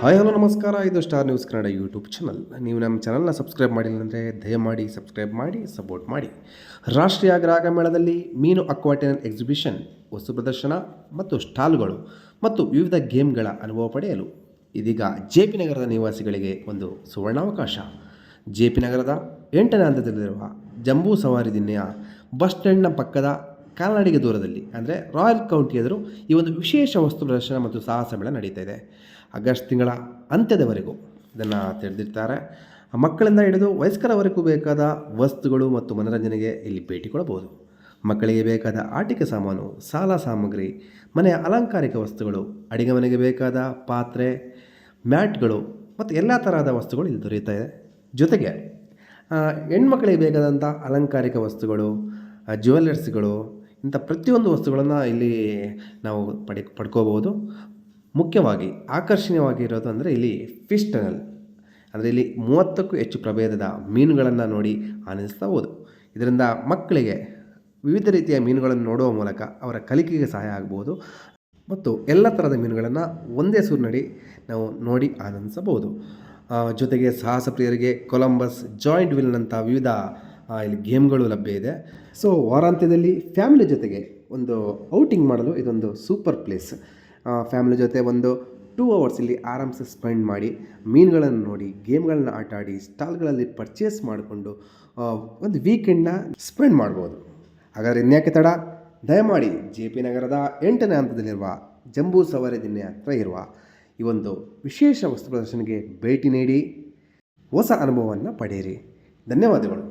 Hi, hello, ನಮಸ್ಕಾರ. ಇದು star news Kannada YouTube channel ನೀವು ನಮ್ಮ ಚಾನಲ್ನ ಸಬ್ಸ್ಕ್ರೈಬ್ ಮಾಡಿಲ್ಲ ಅಂದರೆ ದಯಮಾಡಿ ಸಬ್ಸ್ಕ್ರೈಬ್ ಮಾಡಿ ಸಪೋರ್ಟ್ ಮಾಡಿ. ರಾಷ್ಟ್ರೀಯ ಗ್ರಾಹಕ ಮೇಳದಲ್ಲಿ ಮೀನು ಅಕ್ವಾಟಿನಲ್ ಎಕ್ಸಿಬಿಷನ್ ವಸ್ತು ಪ್ರದರ್ಶನ ಮತ್ತು ಸ್ಟಾಲ್ಗಳು ಮತ್ತು ವಿವಿಧ ಗೇಮ್ಗಳ ಅನುಭವ ಪಡೆಯಲು ಇದೀಗ ಜೆ ಪಿ ನಗರದ ನಿವಾಸಿಗಳಿಗೆ ಒಂದು ಸುವರ್ಣಾವಕಾಶ. ಜೆ ಪಿ ನಗರದ ಎಂಟನೇ ಹಂತದಲ್ಲಿರುವ ಜಂಬೂ ಸವಾರಿ ದಿನ್ನೆಯ ಬಸ್ ಸ್ಟ್ಯಾಂಡ್ನ ಪಕ್ಕದ ಕಾಲ್ನಡಿಗೆ ದೂರದಲ್ಲಿ, ಅಂದರೆ ರಾಯಲ್ ಕೌಂಟಿ ಎದುರು ಈ ಒಂದು ವಿಶೇಷ ವಸ್ತು ಪ್ರದರ್ಶನ ಮತ್ತು ಸಾಹಸ ಮೇಳ ನಡೀತಾ ಇದೆ. ಆಗಸ್ಟ್ ತಿಂಗಳ ಅಂತ್ಯದವರೆಗೂ ಇದನ್ನು ತೆರೆದಿರ್ತಾರೆ ಮಕ್ಕಳಿಂದ ಹಿಡಿದು ವಯಸ್ಕರವರೆಗೂ ಬೇಕಾದ ವಸ್ತುಗಳು ಮತ್ತು ಮನರಂಜನೆಗೆ ಇಲ್ಲಿ ಭೇಟಿ ಕೊಡಬಹುದು. ಮಕ್ಕಳಿಗೆ ಬೇಕಾದ ಆಟಿಕೆ ಸಾಮಾನು, ಸಾಲ ಸಾಮಗ್ರಿ, ಮನೆಯ ಅಲಂಕಾರಿಕ ವಸ್ತುಗಳು, ಅಡಿಗೆ ಮನೆಗೆ ಬೇಕಾದ ಪಾತ್ರೆ, ಮ್ಯಾಟ್ಗಳು ಮತ್ತು ಎಲ್ಲ ಥರದ ವಸ್ತುಗಳು ಇಲ್ಲಿ ದೊರೆಯುತ್ತಾ ಇದೆ. ಜೊತೆಗೆ ಹೆಣ್ಮಕ್ಳಿಗೆ ಬೇಕಾದಂಥ ಅಲಂಕಾರಿಕ ವಸ್ತುಗಳು ಜ್ಯುವೆಲ್ಲರ್ಸ್ಗಳು ಇಂಥ ಪ್ರತಿಯೊಂದು ವಸ್ತುಗಳನ್ನು ಇಲ್ಲಿ ನಾವು ಪಡಿ ಪಡ್ಕೋಬೋದು ಮುಖ್ಯವಾಗಿ ಆಕರ್ಷಣೀಯವಾಗಿರೋದು ಅಂದರೆ ಇಲ್ಲಿ ಫಿಶ್ ಟನಲ್ ಅಂದರೆ ಇಲ್ಲಿ ಮೂವತ್ತಕ್ಕೂ ಹೆಚ್ಚು ಪ್ರಭೇದದ ಮೀನುಗಳನ್ನು ನೋಡಿ ಆನಂದಿಸ್ಬೋದು ಇದರಿಂದ ಮಕ್ಕಳಿಗೆ ವಿವಿಧ ರೀತಿಯ ಮೀನುಗಳನ್ನು ನೋಡುವ ಮೂಲಕ ಅವರ ಕಲಿಕೆಗೆ ಸಹಾಯ ಆಗ್ಬೋದು. ಮತ್ತು ಎಲ್ಲ ಥರದ ಮೀನುಗಳನ್ನು ಒಂದೇ ಸೂರಿನಡಿ ನಾವು ನೋಡಿ ಆನಂದಿಸಬಹುದು. ಜೊತೆಗೆ ಸಾಹಸ ಪ್ರಿಯರಿಗೆ ಕೊಲಂಬಸ್ ಜಾಯಿಂಟ್ ವಿಲ್ನಂಥ ವಿವಿಧ ಇಲ್ಲಿ ಗೇಮ್ಗಳು ಲಭ್ಯ ಇದೆ. ಸೊ ವಾರಾಂತ್ಯದಲ್ಲಿ ಫ್ಯಾಮಿಲಿ ಜೊತೆಗೆ ಒಂದು ಔಟಿಂಗ್ ಮಾಡಲು ಇದೊಂದು ಸೂಪರ್ ಪ್ಲೇಸ್ ಫ್ಯಾಮಿಲಿ ಜೊತೆ ಒಂದು ಟೂ ಅವರ್ಸ್ ಇಲ್ಲಿ ಆರಾಮ್ಸೆ ಸ್ಪೆಂಡ್ ಮಾಡಿ ಮೀನುಗಳನ್ನು ನೋಡಿ ಗೇಮ್ಗಳನ್ನ ಆಟ ಆಡಿ ಸ್ಟಾಲ್ಗಳಲ್ಲಿ ಪರ್ಚೇಸ್ ಮಾಡಿಕೊಂಡು ಒಂದು ವೀಕೆಂಡ್ನ ಸ್ಪೆಂಡ್ ಮಾಡ್ಬೋದು. ಹಾಗಾದರೆ ಇನ್ಯಾಕೆ ತಡ? ದಯಮಾಡಿ ಜೆ ಪಿ ನಗರದ ಎಂಟನೇ ಹಂತದಲ್ಲಿರುವ ಜಂಬೂ ಸವಾರಿ ದಿನ ಹತ್ರ ಇರುವ ಈ ಒಂದು ವಿಶೇಷ ವಸ್ತು ಪ್ರದರ್ಶನಕ್ಕೆ ಭೇಟಿ ನೀಡಿ, ಹೊಸ ಅನುಭವವನ್ನು ಪಡೆಯಿರಿ. ಧನ್ಯವಾದಗಳು.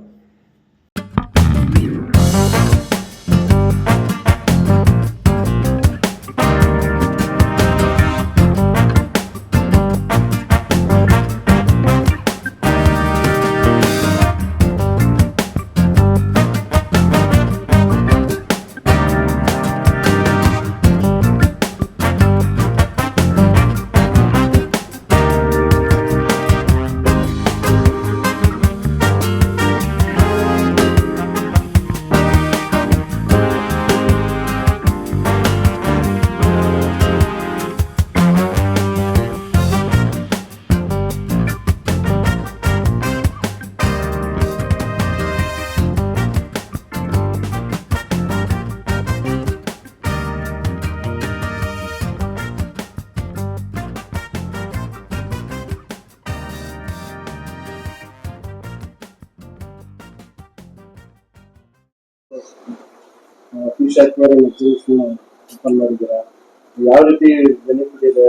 ಯಾವ ರೀತಿ ಬೆನಿಫಿಟ್ ಇದೆ?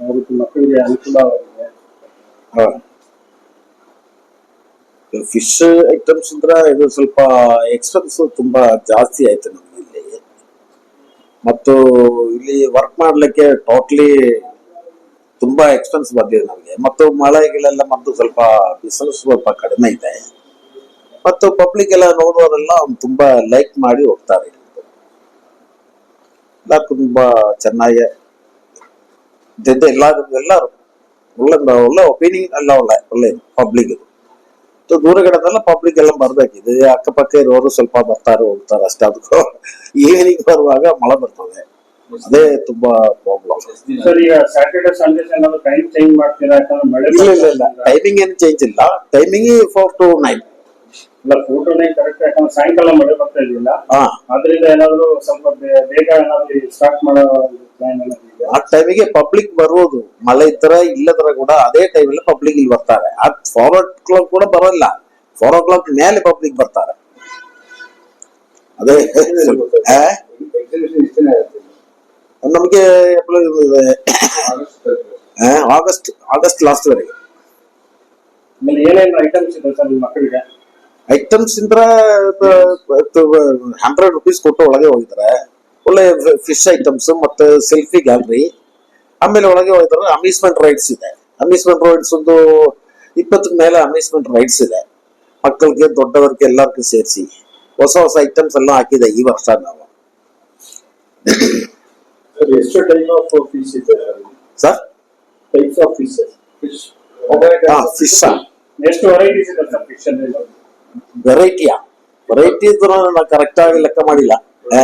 ಯಾವ ರೀತಿ ಮಕ್ಕಳಿಗೆ ಅನುಕೂಲವಾಗಿದೆ ಫಿಶ್ ಐಟಮ್ಸ್ ಅಂದ್ರೆ ಇದು ಸ್ವಲ್ಪ ಎಕ್ಸ್ಪೆನ್ಸ್ ತುಂಬಾ ಜಾಸ್ತಿ ಆಯ್ತು ನಮ್ಗೆ ಇಲ್ಲಿ. ಮತ್ತು ಇಲ್ಲಿ ವರ್ಕ್ ಮಾಡ್ಲಿಕ್ಕೆ ಟೋಟ್ಲಿ ತುಂಬಾ ಎಕ್ಸ್ಪೆನ್ಸ್ ಬಂದಿದೆ ನಮಗೆ. ಮತ್ತು ಮಳೆಗಳೆಲ್ಲ ಮತ್ತು ಸ್ವಲ್ಪ ಬಿಸಿಲು ಸ್ವಲ್ಪ ಕಡಿಮೆ ಇದೆ. ಮತ್ತು ಪಬ್ಲಿಕ್ ಎಲ್ಲ ನೋಡುವವರೆಲ್ಲ ತುಂಬಾ ಲೈಕ್ ಮಾಡಿ ಹೋಗ್ತಾರೆ ಎಲ್ಲ ತುಂಬಾ ಚೆನ್ನಾಗಿ ಇದ್ದಿದ್ದು ಎಲ್ಲರೂ ಎಲ್ಲರೂ ಒಳ್ಳೆ ಒಳ್ಳೆ ಒಪಿನಿಯನ್ ಎಲ್ಲ ಒಳ್ಳೆ ಒಳ್ಳೆ ಪಬ್ಲಿಕ್ ದೂರಗಡೆದೆಲ್ಲ ಪಬ್ಲಿಕ್ ಎಲ್ಲ ಬರ್ಬೇಕಿದೆ ಅಕ್ಕಪಕ್ಕ ಇರೋರು ಸ್ವಲ್ಪ ಬರ್ತಾರೆ ಹೋಗ್ತಾರೆ ಅಷ್ಟೇ. ಅದಕ್ಕೂ ಈವ್ನಿಂಗ್ ಬರುವಾಗ ಮಳೆ ಬರ್ತದೆ. ಅದೇ ತುಂಬಾ ಪ್ರಾಬ್ಲಮ್ ಸರ್ ಈಗ ಸ್ಯಾಟರ್ಡೆ ಸಂಡೇಸ್ ಏನಾದ್ರು ಟೈಮ್ ಚೇಂಜ್ ಮಾಡ್ತೀರಾ? ಯಾಕಂದ್ರೆ ಮಳೆ ಇಲ್ಲ ಇಲ್ಲ ಇಲ್ಲ. ಟೈಮಿಂಗ್ ಏನು ಚೇಂಜ್ ಇಲ್ಲ. ಟೈಮಿಂಗ್ ಫೋರ್ ಟು ನೈನ್ ಇಲ್ಲ ಫೋಟೋನೇ ಕರೆಕ್ಟ್ ಯಾಕಂದ್ರೆ ಸಾಯಂಕಾಲ ಮಳೆ ಬರ್ತಾ ಇದೆಯಲ್ಲ ಅದರಿಂದ ಏನಾದ್ರು ಸ್ವಲ್ಪ ಬೇಗ ಏನಾದ್ರು ಸ್ಟಾರ್ಟ್ ಮಾಡೋ ಪ್ಲಾನ್ ಏನಾದ್ರು ಆ ಟೈಮಿಗೆ ಪಬ್ಲಿಕ್ ಬರುವುದು. ಮಳೆ ಇದ್ರೆ ಇಲ್ಲದ್ರ ಕೂಡ ಅದೇ ಟೈಮಲ್ಲಿ ಪಬ್ಲಿಕ್ ಇಲ್ಲಿ ಬರ್ತಾರೆ. ಆ ಫೋರ್ ಓ ಕ್ಲಾಕ್ ಕೂಡ ಬರೋಲ್ಲ. ಫೋರ್ ಓ ಕ್ಲಾಕ್ ಮೇಲೆ ಪಬ್ಲಿಕ್ ಬರ್ತಾರೆ. ಅದೇ? ನಮಗೆ ಆಗಸ್ಟ್ ಆಗಸ್ಟ್ ಲಾಸ್ಟ್ ವರೆಗೆ. ಆಮೇಲೆ ಏನೇನು ಐಟಮ್ಸ್ ಇದೆ ಸರ್ ನಿಮ್ಮ ಮಕ್ಕಳಿಗೆ? ಐಟಮ್ಸ್ ಇಂದ್ರ ಹಂಡ್ರೆಡ್ ರುಪೀಸ್ ಕೊಟ್ಟು ಒಳಗೆ ಹೋಗಿದ್ದಾರೆ ಒಳ್ಳೆ ಫಿಶ್ ಐಟಮ್ಸ್ ಮತ್ತೆ ಸೆಲ್ಫಿ ಗ್ಯಾಲರಿ ಆಮೇಲೆ ಒಳಗೆ ಹೋಗಿದ್ದಾರೆ ಅಮ್ಯೂಸ್ಮೆಂಟ್ ರೈಡ್ಸ್ ಇದೆ. ಅಮ್ಯೂಸ್ಮೆಂಟ್ ರೈಡ್ಸ್ ಒಂದು ಇಪ್ಪತ್ತರ ಮೇಲೆ ಅಮ್ಯೂಸ್ಮೆಂಟ್ ರೈಡ್ಸ್ ಇದೆ. ಮಕ್ಕಳಿಗೆ ದೊಡ್ಡವರಿಗೆ ಎಲ್ಲರಿಗೂ ಸೇರಿಸಿ ಹೊಸ ಹೊಸ ಐಟಮ್ಸ್ ಎಲ್ಲ ಹಾಕಿದೆ ಈ ವರ್ಷ ನಾವು. ಸರ್ ಎಷ್ಟು ಟೈಪ್ ಆಫ್ ಫಿಶ್ ಇದೆ? Sir types of fish fish ಎಷ್ಟು ವೆರೈಟೀಸ್ ಇದೆ ಸರ್ ಫಿಶ್ ವೆರೈಟಿಯಾ ವೆರೈಟಿ ನಾನು ಕರೆಕ್ಟ್ ಆಗಿ ಲೆಕ್ಕ ಮಾಡಿಲ್ಲ. ಆ?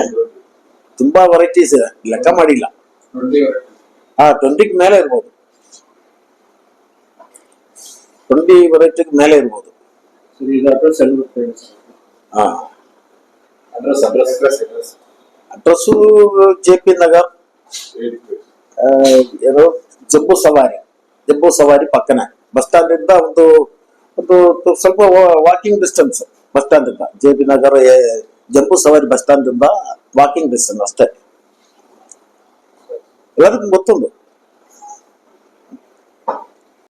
ತುಂಬಾ ವೆರೈಟೀಸ್ ಇದೆ. ಲೆಕ್ಕ ಮಾಡಿಲ್ಲ. ಹಾ ಟ್ವೆಂಟಿಗೆ ಮೇಲೆ ಇರ್ಬೋದು. ಟ್ವೆಂಟಿ ವೆರೈಟಿ ಮೇಲೆ ಇರ್ಬೋದು. ಸರಿ ಇದು ಅಡ್ರೆಸ್ ಎಲ್ಲಿ ಬರುತ್ತೆ? ಹೇಳಿ ಸರ್ ಹಾ address address address J P Nagar. ಆ, ಏನು ಜಂಬೂ ಸವಾರಿ. ಜಂಬೂ ಸವಾರಿ ಪಕ್ಕನೆ. ಬಸ್ ಸ್ಟ್ಯಾಂಡ್ ಇಂದ ಒಂದು ಸ್ವಲ್ಪ ವಾಕಿಂಗ್ ಡಿಸ್ಟೆನ್ಸ್ ಬಸ್ ಸ್ಟ್ಯಾಂಡ್ ಇಂದ. J P Nagar Jambu Savari bus stand ಇಂದ ವಾಕಿಂಗ್ ಡಿಸ್ಟೆನ್ಸ್ ಅಷ್ಟೇ. ಎಲ್ಲದಕ್ಕೂ ಗೊತ್ತುಂಟು.